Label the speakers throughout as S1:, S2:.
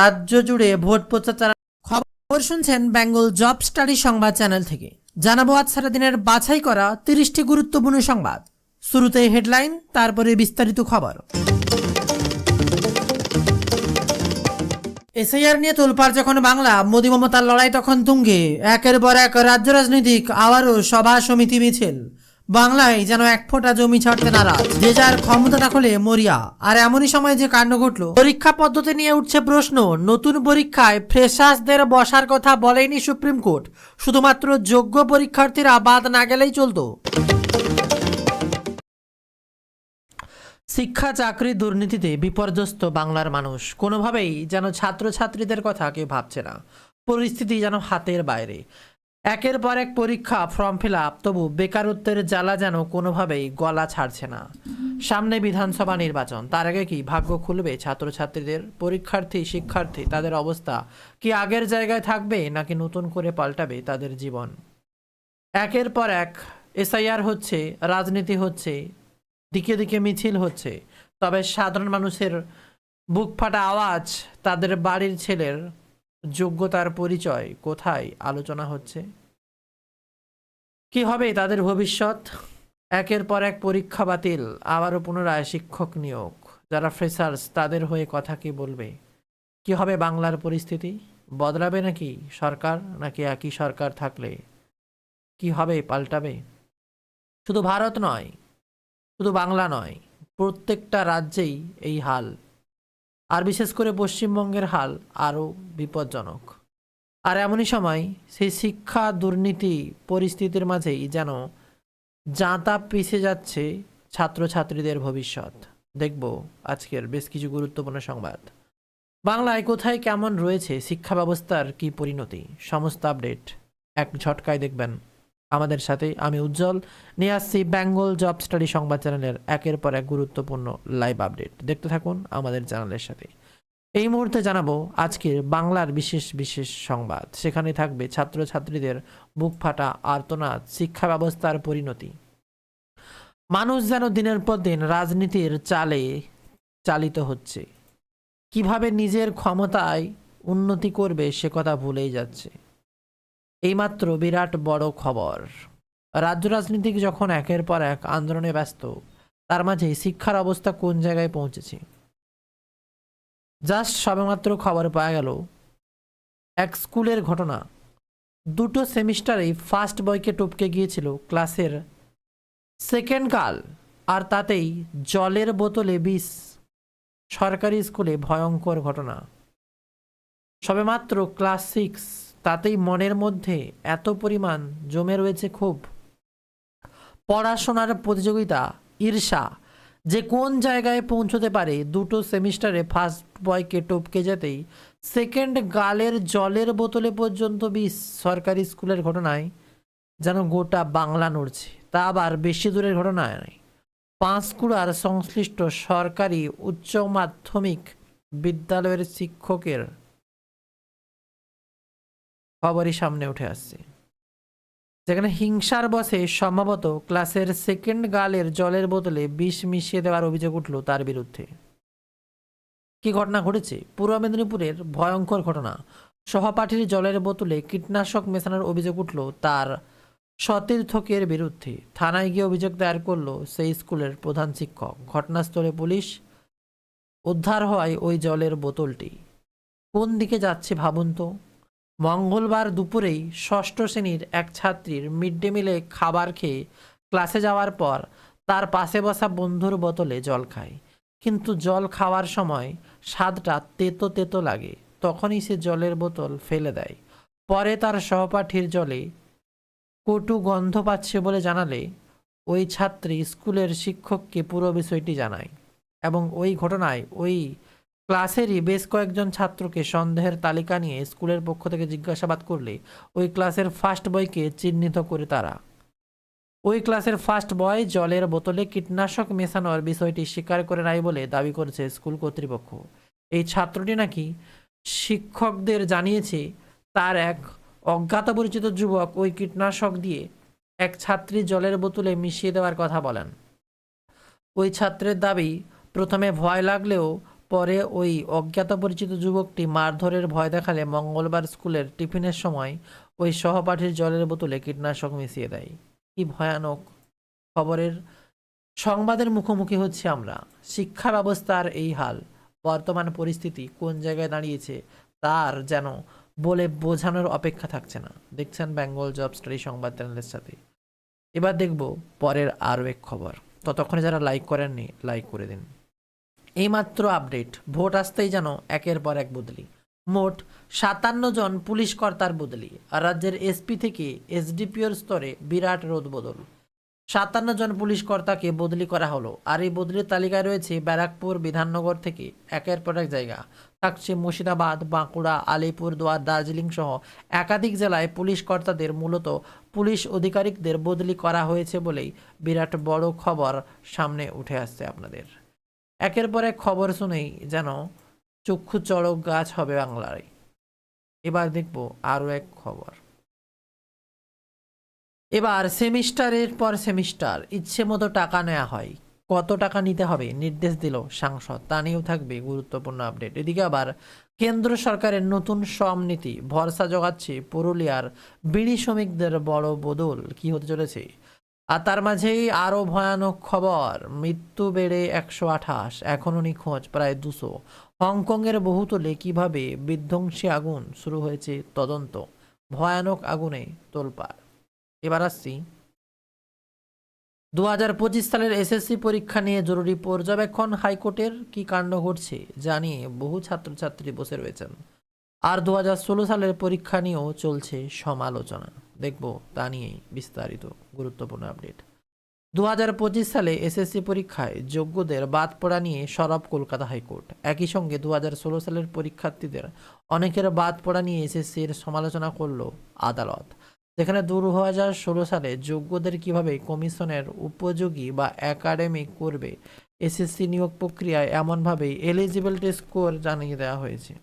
S1: রাজ্য জুড়ে ভোট প্রচার খবর শুনছেন বেঙ্গল জব স্টাডি সংবাদ চ্যানেল থেকে। জানাব আজ সারাদিনের বাছাই করা তিরিশটি গুরুত্বপূর্ণ সংবাদ। শুরুতে হেডলাইন, তারপরে বিস্তারিত খবর। এসআইআর নিয়ে তোলপাড় যখন বাংলা, মোদী মমতার লড়াই তখন তুঙ্গে। একের পর এক রাজ্য রাজনৈতিক, আবারও সভা সমিতি মিছিল। বাংলায় যেন এক ফোঁটা জমি ছাড়তে নারাজ। যে যার ক্ষমতা দখলে মরিয়া। আর এমনই সময় যে কাণ্ড ঘটলো, পরীক্ষা পদ্ধতি নিয়ে উঠছে প্রশ্ন, নতুন পরীক্ষায় ফ্রেশার্সদের বসার কথা বলেনি সুপ্রিম কোর্ট। শুধুমাত্র যোগ্য পরীক্ষার্থীরা বাদ না গেলেই চলতো। শিক্ষা, চাকরি, দুর্নীতিতে বিপর্যস্ত বাংলার মানুষ। কোনোভাবেই যেন ছাত্রছাত্রীদের কথা কেউ ভাবছে না। পরিস্থিতি যেন হাতের বাইরে। একের পর এক পরীক্ষা ফর্ম ফিল আপ তবু বেকারত্বের জ্বালা যেন কোনোভাবেই গলা ছাড়ছে না। সামনে বিধানসভা নির্বাচন, তার আগে কি ভাগ্য খুলবে ছাত্রছাত্রীদের? পরীক্ষার্থী, শিক্ষার্থী, তাদের অবস্থা কি আগের জায়গায় থাকবে নাকি নতুন করে পাল্টাবে তাদের জীবন? একের পর এক, এসআইআর হচ্ছে, রাজনীতি হচ্ছে, দিকে দিকে মিছিল হচ্ছে। তবে সাধারণ মানুষের বুক ফাটা আওয়াজ তাদের বাড়ির ছেলের যোগ্যতার পরিচয় কোথায় আলোচনা হচ্ছে? কি হবে তাদের ভবিষ্যৎ? একের পর এক পরীক্ষা বাতিল, আবারও পুনরায় শিক্ষক নিয়োগ। যারা ফ্রেশার্স তাদের হয়ে কথা কি বলবে? কি হবে বাংলার পরিস্থিতি? বদলাবে নাকি সরকার, নাকি একই সরকার থাকলে? কি হবে পাল্টাবে? শুধু ভারত নয়, শুধু বাংলা নয়, প্রত্যেকটা রাজ্যেই এই হাল। আর বিশেষ করে পশ্চিমবঙ্গের হাল আরও বিপজ্জনক। আর এমনই সময় সেই শিক্ষা, দুর্নীতি, পরিস্থিতির মাঝেই যেন যাঁতা পিছে যাচ্ছে ছাত্রছাত্রীদের ভবিষ্যৎ। দেখব আজকের বেশ কিছু গুরুত্বপূর্ণ সংবাদ। বাংলায় কোথায় কেমন রয়েছে শিক্ষা ব্যবস্থার কি পরিণতি? সমস্ত আপডেট এক ঝটকায় দেখবেন আমাদের সাথে আমি উজ্জ্বল। নিয়ে আসছি বেঙ্গল জব স্টাডি সংবাদ চ্যানেলের একের পর এক গুরুত্বপূর্ণ লাইভ আপডেট দেখতে থাকুন আমাদের চ্যানেলের সাথে এই মুহূর্তে জানাব আজকের বাংলার বিশেষ বিশেষ সংবাদ। সেখানে থাকবে ছাত্রছাত্রীদের বুক ফাটা আর্তনাদ, শিক্ষা ব্যবস্থার পরিণতি। মানুষ যেন দিনের পর দিন রাজনীতির চালে চালিত হচ্ছে। কীভাবে নিজের ক্ষমতায় উন্নতি করবে সে কথা ভুলেই যাচ্ছে। এইমাত্র বিরাট বড় খবর। রাজ্য রাজনীতিক যখন একের পর এক আন্দোলনে ব্যস্ত, তার মাঝে শিক্ষার অবস্থা কোন জায়গায় পৌঁছেছে? জাস্ট সবেমাত্র খবর পাওয়া গেল, এক স্কুলের ঘটনা। দুটো সেমিস্টারেই ফার্স্ট বয়কে টপকে গিয়েছিল ক্লাসের সেকেন্ড কাল আর তাতেই জলের বোতলে বিষ। সরকারি স্কুলে ভয়ঙ্কর ঘটনা। সবেমাত্র ক্লাস সিক্স তাতেই মনের মধ্যে এত পরিমাণ জমে রয়েছে খুব পড়াশোনার প্রতিযোগিতা, ঈর্ষা, যে কোন জায়গায় পৌঁছতে পারে দুটো সেমিস্টারে ফার্স্ট বয়কে টপকে যেতেই সেকেন্ড গালের জলের বোতলে পর্যন্ত বিষ। সরকারি স্কুলের ঘটনায় যেন গোটা বাংলা নড়ছে, তা আবার বেশি দূরের ঘটনায় নয়। পাঁশকুড়ার সংশ্লিষ্ট সরকারি উচ্চ মাধ্যমিক বিদ্যালয়ের শিক্ষকের খবরই সামনে উঠে আসছে। যেখানে হিংসার বসে সম্ভবত ক্লাসের সেকেন্ড গালের জলের বোতলে বিষ মিশিয়ে দেওয়ার অভিযোগ উঠল তার বিরুদ্ধে। কি ঘটনা ঘটেছে? পূর্ব মেদিনীপুরের ভয়ঙ্কর ঘটনা। সহপাঠীর জলের বোতলে কীটনাশক মেশানোর অভিযোগ উঠল তার সতীর্থকের বিরুদ্ধে। থানায় গিয়ে অভিযোগ দায়ের করল সেই স্কুলের প্রধান শিক্ষক। ঘটনাস্থলে পুলিশ উদ্ধার হয় ওই জলের বোতলটি। কোন দিকে যাচ্ছে ভাবুন তো? মঙ্গলবার দুপুরেই ষষ্ঠ শ্রেণির এক ছাত্রীর মিড ডে মিলে খাবার খেয়ে ক্লাসে যাওয়ার পর তার পাশে বসা বন্ধুর বোতলে জল খায়। কিন্তু জল খাওয়ার সময় স্বাদটা তেতো তেতো লাগে, তখনই সে জলের বোতল ফেলে দেয়। পরে তার সহপাঠীর জলে কটু গন্ধ পাচ্ছে বলে জানালে ওই ছাত্রী স্কুলের শিক্ষককে পুরো বিষয়টি জানায় এবং ওই ঘটনায় ওই ক্লাসেরই বেশ কয়েকজন ছাত্রকে সন্দেহের তালিকা নিয়ে স্কুলের পক্ষ থেকে জিজ্ঞাসাবাদ করলে ওই ক্লাসের ফার্স্ট বয়কে চিহ্নিত করে তারা। ওই ক্লাসের ফার্স্ট বয় জলের বোতলে কীটনাশক মেশানোর বিষয়টি স্বীকার করে নাই বলে দাবি করেছে স্কুল কর্তৃপক্ষ। এই ছাত্রটি নাকি শিক্ষকদের জানিয়েছে তার এক অজ্ঞাত পরিচিত যুবক ওই কীটনাশক দিয়ে এক ছাত্রী জলের বোতলে মিশিয়ে দেওয়ার কথা বলেন। ওই ছাত্রের দাবি প্রথমে ভয় লাগলেও পরে ওই অজ্ঞাত পরিচিত যুবকটি মারধরের ভয় দেখালে মঙ্গলবার স্কুলের টিফিনের সময় ওই সহপাঠীর জলের বোতলে কীটনাশক মিশিয়ে দেয়। কি ভয়ানক খবরের সংবাদের মুখোমুখি হচ্ছে আমরা। শিক্ষা ব্যবস্থার এই হাল, বর্তমান পরিস্থিতি কোন জায়গায় দাঁড়িয়েছে তার যেন বলে বোঝানোর অপেক্ষা থাকছে না। দেখছেন বেঙ্গল জব স্টাডি সংবাদ চ্যানেলের সাথে। এবার দেখব পরের আরও এক খবর। ততক্ষণে যারা লাইক করেননি, লাইক করে দিন। এইমাত্র আপডেট। ভোট আসতেই যেন একের পর এক বদলি। মোট সাতান্ন জন পুলিশ কর্তার বদলি। আর রাজ্যের এসপি থেকে এসডিপিওর স্তরে বিরাট রোদ বদল। সাতান্ন জন পুলিশ কর্তাকে বদলি করা হলো। আর এই বদলির তালিকায় রয়েছে ব্যারাকপুর বিধাননগর থেকে একের পর এক জায়গা। থাকছে মুর্শিদাবাদ, বাঁকুড়া, আলিপুর আলিপুরদুয়ার দার্জিলিং সহ একাধিক জেলায় পুলিশ কর্তাদের মূলত পুলিশ আধিকারিকদের বদলি করা হয়েছে বলেই বিরাট বড় খবর সামনে উঠে আসছে আপনাদের। একের পর এক খবর শুনেই যেন চক্ষু চড়ক গাছ হবে বাংলায় এবার দেখব আরও এক খবর। এবার সেমিস্টারের পর সেমিস্টার, ইচ্ছে মতো টাকা নেওয়া হয়। কত টাকা নিতে হবে? নির্দেশ দিল সাংসদ। তা নিয়েও থাকবে গুরুত্বপূর্ণ আপডেট। এদিকে আবার কেন্দ্র সরকারের নতুন শ্রম নীতি, ভরসা জোগাচ্ছে পুরুলিয়ার বিড়ি শ্রমিকদের বড় বদল। কি হতে চলেছে? আর তার মাঝেই আরও ভয়ানক খবর। মৃত্যু বেড়ে একশো আঠাশ, এখনও নিখোঁজ প্রায় দুশো। হংকংয়ের বহুতলে কীভাবে বিধ্বংসী আগুন শুরু হয়েছে তদন্ত। ভয়ানক আগুনে তোলপাড়। এবার আসছি। দু হাজার পঁচিশ সালের এসএসসি পরীক্ষা নিয়ে জরুরি পর্যবেক্ষণ হাইকোর্টের কি কাণ্ড ঘটছে জানিয়ে বহু ছাত্রছাত্রী বসে রয়েছেন। আর দু হাজার ষোলো সালের পরীক্ষা নিয়েও চলছে সমালোচনা। দেখব তা নিয়েই বিস্তারিত গুরুত্বপূর্ণ আপডেট। দু হাজার পঁচিশ সালে এসএসসি পরীক্ষায় যোগ্যদের বাদ পড়া নিয়ে সরব কলকাতা হাইকোর্ট। একই সঙ্গে দু সালের পরীক্ষার্থীদের অনেকের বাদ পড়া নিয়ে এসএসসির সমালোচনা করল আদালত। যেখানে দু হাজার ষোলো সালে যোগ্যদের কীভাবে কমিশনের উপযোগী বা একাডেমিক করবে, এসএসসি নিয়োগ প্রক্রিয়ায় এমনভাবেই এলিজিবিলিটি স্কোর জানিয়ে দেওয়া হয়েছে।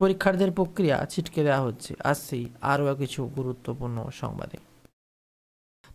S1: পরীক্ষার্থীদের প্রক্রিয়া ছিটকে দেওয়া হচ্ছে। আসছি আরও কিছু গুরুত্বপূর্ণ সংবাদে।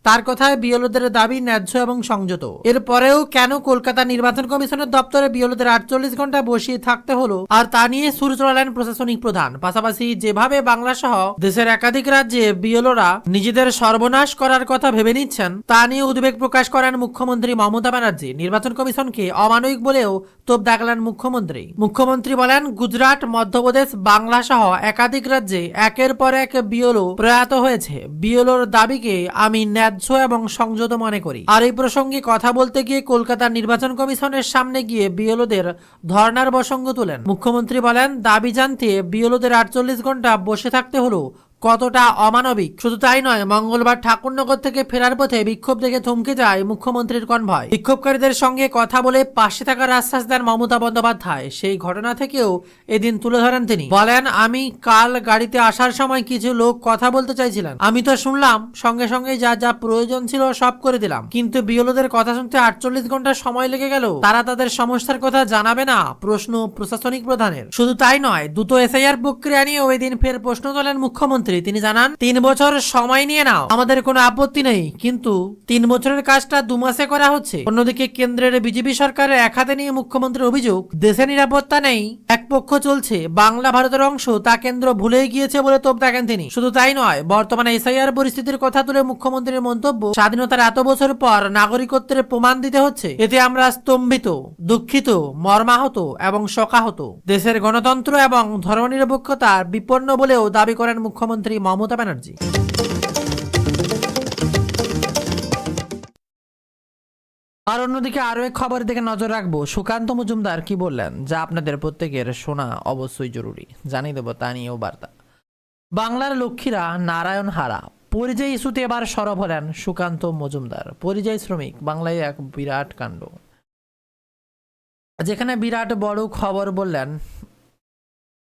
S1: তার কথায় বিএলওদের দাবি ন্যায্য এবং সংযত। এরপরেও কেন কলকাতা নির্বাচন কমিশনের দপ্তরে বিএলওদের আটচল্লিশ ঘণ্টা বসিয়ে থাকতে হলো আর তা নিয়ে সুর চড়ালেন প্রশাসনিক প্রধান। পাশাপাশি যেভাবে বাংলা সহ দেশের একাধিক রাজ্যে বিএলওরা নিজেদের সর্বনাশ করার কথা ভেবে নিচ্ছেন, তা নিয়ে উদ্বেগ প্রকাশ করেন মুখ্যমন্ত্রী মমতা ব্যানার্জি। নির্বাচন কমিশনকে অমানবিক বলেও তোপ দাগলেন মুখ্যমন্ত্রী। মুখ্যমন্ত্রী বলেন, গুজরাট, মধ্যপ্রদেশ বাংলা সহ একাধিক রাজ্যে একের পর এক বিএলও প্রয়াত হয়েছে। বিএলওর দাবিকে আমি ন্যায্য এবং সংযত মনে করি। আর এই প্রসঙ্গে কথা বলতে গিয়ে কলকাতার নির্বাচন কমিশনের সামনে গিয়ে বিএলওদের ধর্নার প্রসঙ্গ তোলেন। মুখ্যমন্ত্রী বলেন, দাবি জানতে বিএলওদের আটচল্লিশ ঘণ্টা বসে থাকতে হলো কতটা অমানবিক? শুধু তাই নয়, মঙ্গলবার ঠাকুরনগর থেকে ফেরার পথে বিক্ষোভ দেখে থমকে যায় মুখ্যমন্ত্রীর কনভয়। বিক্ষোভকারীদের সঙ্গে কথা বলে পাশে থাকার আশ্বাস দেন মমতা বন্দ্যোপাধ্যায়। সেই ঘটনা থেকেও এদিন তুলে ধরেন তিনি। বলেন, আমি কাল গাড়িতে আসার সময় কিছু লোক কথা বলতে চাইছিলেন। আমি তো শুনলাম, সঙ্গে সঙ্গে যা যা প্রয়োজন ছিল সব করে দিলাম। কিন্তু বিয়লোদের কথা শুনতে আটচল্লিশ ঘণ্টা সময় লেগে গেল। তারা তাদের সমস্যার কথা জানাবে না, প্রশ্ন প্রশাসনিক প্রধানের। শুধু তাই নয় দ্রুত এসআইআর প্রক্রিয়া নিয়ে ওই দিন ফের প্রশ্ন তোলেন মুখ্যমন্ত্রী। তিনি জানান, তিন বছর সময় নিয়ে নাও। আমাদের কোনো আপত্তি নেই, কিন্তু তিন বছরের কাজটা দু মাসে করা হচ্ছে। অন্যদিকে কেন্দ্রের বিজেপি সরকারের এক হাতে নিয়ে মুখ্যমন্ত্রীর অভিযোগ দেশে নিরাপত্তা নেই, এক পক্ষ চলছে, বাংলা ভারতের অংশ তা কেন্দ্র ভুলে গিয়েছে বলে তোপ দেখেন তিনি। শুধু তাই নয়, বর্তমানে এসআইআর পরিস্থিতির কথা তুলে মুখ্যমন্ত্রীর মন্তব্য, স্বাধীনতার এত বছর পর নাগরিকত্বের প্রমাণ দিতে হচ্ছে। এতে আমরা স্তম্ভিত, দুঃখিত, মর্মাহত এবং শোকাহত। দেশের গণতন্ত্র এবং ধর্মনিরপেক্ষতার বিপন্ন বলেও দাবি করেন মুখ্যমন্ত্রী। মমতা ব্যানার্জি। আর অন্যদিকে আরও এক খবরের দিকে নজর রাখব। সুকান্ত মজুমদার কি বললেন? যা আপনাদের প্রত্যেকের শোনা অবশ্যই জরুরি। জানিয়ে দেবো তা নিয়েও বার্তা। বাংলার লক্ষ্মীরা নারায়ণ হারা। পরিযায়ী ইস্যুতে এবার সরব হলেন সুকান্ত মজুমদার। পরিযায়ী শ্রমিক, বাংলায় এক বিরাট কাণ্ড। যেখানে বিরাট বড় খবর বললেন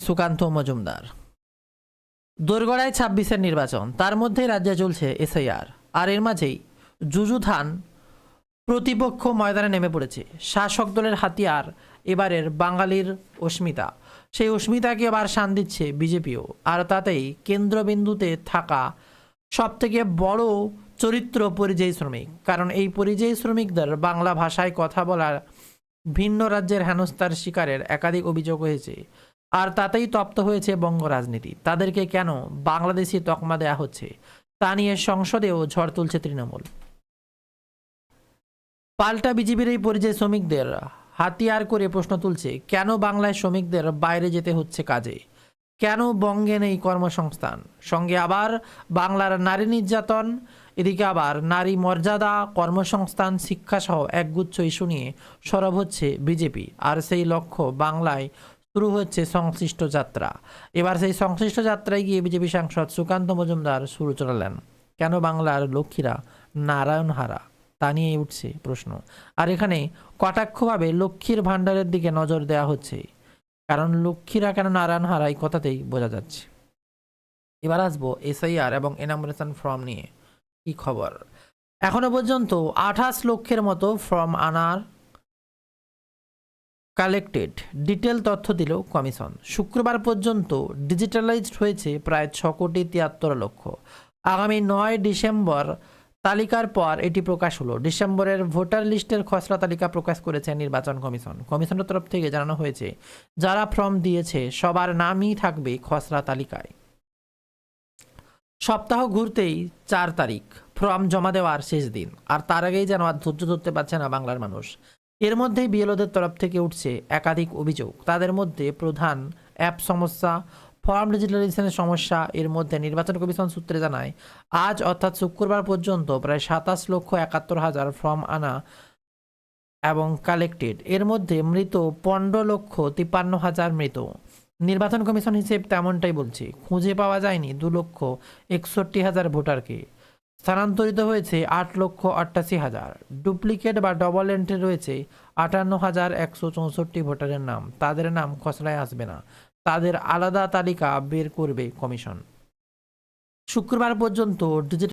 S1: সুকান্ত মজুমদার। দোরগড়ায় ছাব্বিশের নির্বাচন। তার মধ্যেই রাজ্যে চলছে এসআইআর। আর এর মাঝেই যুযুধান প্রতিপক্ষ ময়দানে নেমে পড়েছে। শাসক দলের হাতিয়ার এবারের বাঙালির অস্মিতা। সেই অস্মিতাকে আবার শান দিচ্ছে বিজেপিও। আর তাতেই কেন্দ্রবিন্দুতে থাকা সব থেকে বড় চরিত্র পরিযায়ী শ্রমিক। কারণ এই পরিযায়ী শ্রমিকদের বাংলা ভাষায় কথা বলার ভিন্ন রাজ্যের হেনস্থার শিকারের একাধিক অভিযোগ হয়েছে। আর তাতেই তপ্ত হয়েছে বঙ্গ রাজনীতি। তাদেরকে কেন বাংলাদেশি তকমা দেয়া হচ্ছে? তা নিয়ে সংসদেও ঝড় তুলছে তৃণমূল। পাল্টা বিজেপির এই পরিযায়ী শ্রমিকদের হাতিয়ার করে প্রশ্ন তুলছে, কেন বাংলায় শ্রমিকদের বাইরে যেতে হচ্ছে কাজে? কেন বঙ্গে নেই কর্মসংস্থান? সঙ্গে আবার বাংলার নারী নির্যাতন, এদিকে আবার নারী মর্যাদা, কর্মসংস্থান, শিক্ষাসহ একগুচ্ছ ইস্যু নিয়ে সরব হচ্ছে বিজেপি। আর সেই লক্ষ্য বাংলায় শুরু হচ্ছে সংশ্লিষ্ট যাত্রা। এবার সেই সংশ্লিষ্ট যাত্রায় গিয়ে বিজেপি সাংসদ সুকান্ত মজুমদার শুরু চলালেন কেন বাংলার লক্ষ্মীরা নারায়ণহারা? তা নিয়ে উঠছে প্রশ্ন। আর এখানে কটাক্ষভাবে লক্ষ্মীর ভাণ্ডারের দিকে নজর দেওয়া হচ্ছে। কারণ লক্ষ্মীরা কেন নারায়ণ হারা এই কথাতেই বোঝা যাচ্ছে। এবার আসব এসআইআর এবং এনামোরেশন ফর্ম নিয়ে। কি খবর? এখনও পর্যন্ত আঠাশ লক্ষের মতো ফর্ম আনার কালেক্টেড। ডিটেল তথ্য দিল কমিশন। শুক্রবার পর্যন্ত ডিজিটালাইজড হয়েছে প্রায় ছ কোটি তিয়াত্তর লক্ষ। আগামী নয় ডিসেম্বর তালিকার পর এটি প্রকাশ হলো। ডিসেম্বরের ভোটার লিস্টের খসড়া তালিকা প্রকাশ করেছে নির্বাচন কমিশন। কমিশনের তরফ থেকে জানানো হয়েছে, যারা ফর্ম দিয়েছে সবার নামই থাকবে খসড়া তালিকায়। সপ্তাহ ঘুরতেই চার তারিখ। ফর্ম জমা দেওয়ার শেষ দিন। আর তার আগেই যেন আর ধৈর্য ধরতে পারছে না বাংলার মানুষ। এর মধ্যেই বিএলওদের তরফ থেকে উঠছে একাধিক অভিযোগ। তাদের মধ্যে প্রধান অ্যাপ সমস্যা, ফর্ম ডিজিটালাইজেশনের সমস্যা, এর মধ্যে নির্বাচন কমিশন সূত্রে জানায়, আজ অর্থাৎ শুক্রবার পর্যন্ত প্রায় সাতাশ লক্ষ একাত্তর হাজার ফর্ম আনা এবং কালেক্টেড। এর মধ্যে মৃত পনেরো লক্ষ তিপ্পান্ন হাজার মৃত। নির্বাচন কমিশন হিসেব তেমনটাই বলছে, খুঁজে পাওয়া যায়নি দু লক্ষ একষট্টি হাজার ভোটারকে। স্থানান্তরিত হয়েছে আট লক্ষ আটাশি হাজার। ডুপ্লিকেট বা ডবল এন্ট্রি রয়েছে আটান্ন হাজার একশো চৌষট্টি ভোটারের নাম। তাদের নাম খসড়ায় আসবে না। তাদের আলাদা তালিকা বের করবে কমিশন। শুক্রবার পর্যন্ত ডিজিটাল